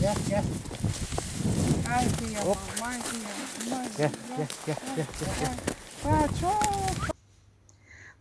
Gel gel Ay kıyamam, ay kıyamam. ay gel kıyamam. gel gel gel gel. gel. Daha çok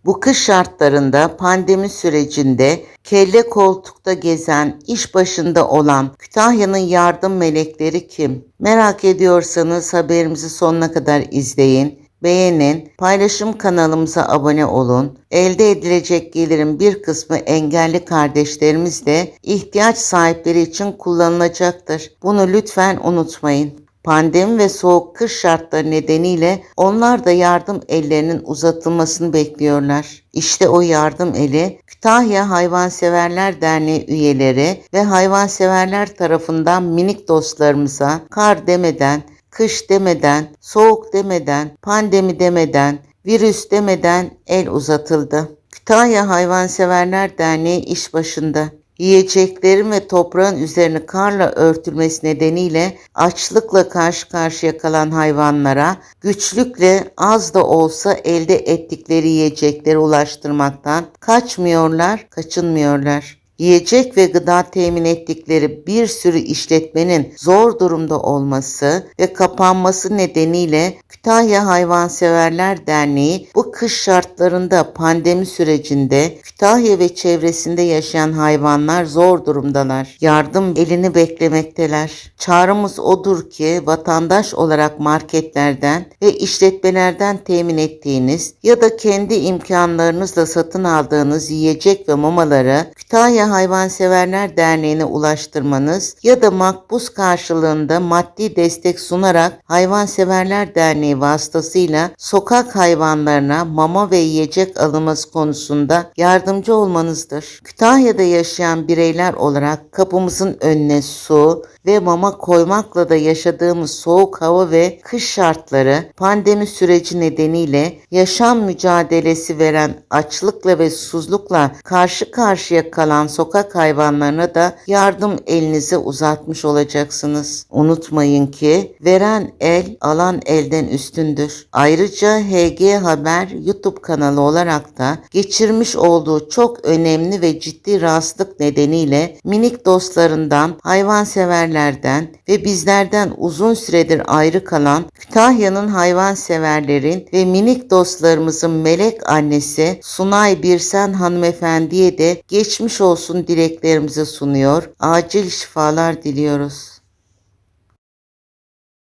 Bu kış şartlarında pandemi sürecinde kelle koltukta gezen, iş başında olan Kütahya'nın yardım melekleri kim? Merak ediyorsanız haberimizi sonuna kadar izleyin, beğenin, paylaşım kanalımıza abone olun. Elde edilecek gelirin bir kısmı engelli kardeşlerimiz de ihtiyaç sahipleri için kullanılacaktır. Bunu lütfen unutmayın. Pandemi ve soğuk kış şartları nedeniyle onlar da yardım ellerinin uzatılmasını bekliyorlar. İşte o yardım eli Kütahya Hayvanseverler Derneği üyeleri ve hayvanseverler tarafından minik dostlarımıza kar demeden, kış demeden, soğuk demeden, pandemi demeden, virüs demeden el uzatıldı. Kütahya Hayvanseverler Derneği iş başında. Yiyeceklerin ve toprağın üzerine karla örtülmesi nedeniyle açlıkla karşı karşıya kalan hayvanlara güçlükle az da olsa elde ettikleri yiyecekleri ulaştırmaktan kaçmıyorlar, kaçınmıyorlar. Yiyecek ve gıda temin ettikleri bir sürü işletmenin zor durumda olması ve kapanması nedeniyle Kütahya Hayvanseverler Derneği bu kış şartlarında pandemi sürecinde Kütahya ve çevresinde yaşayan hayvanlar zor durumdalar. Yardım elini beklemekteler. Çağrımız odur ki vatandaş olarak marketlerden ve işletmelerden temin ettiğiniz ya da kendi imkanlarınızla satın aldığınız yiyecek ve mamaları Kütahya Hayvanseverler Derneği'ne ulaştırmanız ya da makbuz karşılığında maddi destek sunarak Hayvanseverler Derneği vasıtasıyla sokak hayvanlarına mama ve yiyecek alınması konusunda yardımcı olmanızdır. Kütahya'da yaşayan bireyler olarak kapımızın önüne su ve mama koymakla da yaşadığımız soğuk hava ve kış şartları pandemi süreci nedeniyle yaşam mücadelesi veren açlıkla ve susuzlukla karşı karşıya kalan sokak hayvanlarına da yardım elinizi uzatmış olacaksınız. Unutmayın ki veren el alan elden üstündür. Ayrıca HG Haber YouTube kanalı olarak da geçirmiş olduğu çok önemli ve ciddi rahatsızlık nedeniyle minik dostlarından, hayvanseverlerden ve bizlerden uzun süredir ayrı kalan Kütahya'nın hayvanseverlerin ve minik dostlarımızın melek annesi Sunay Birsen hanımefendiye de geçmiş olsun dileklerimizi sunuyor. Acil şifalar diliyoruz.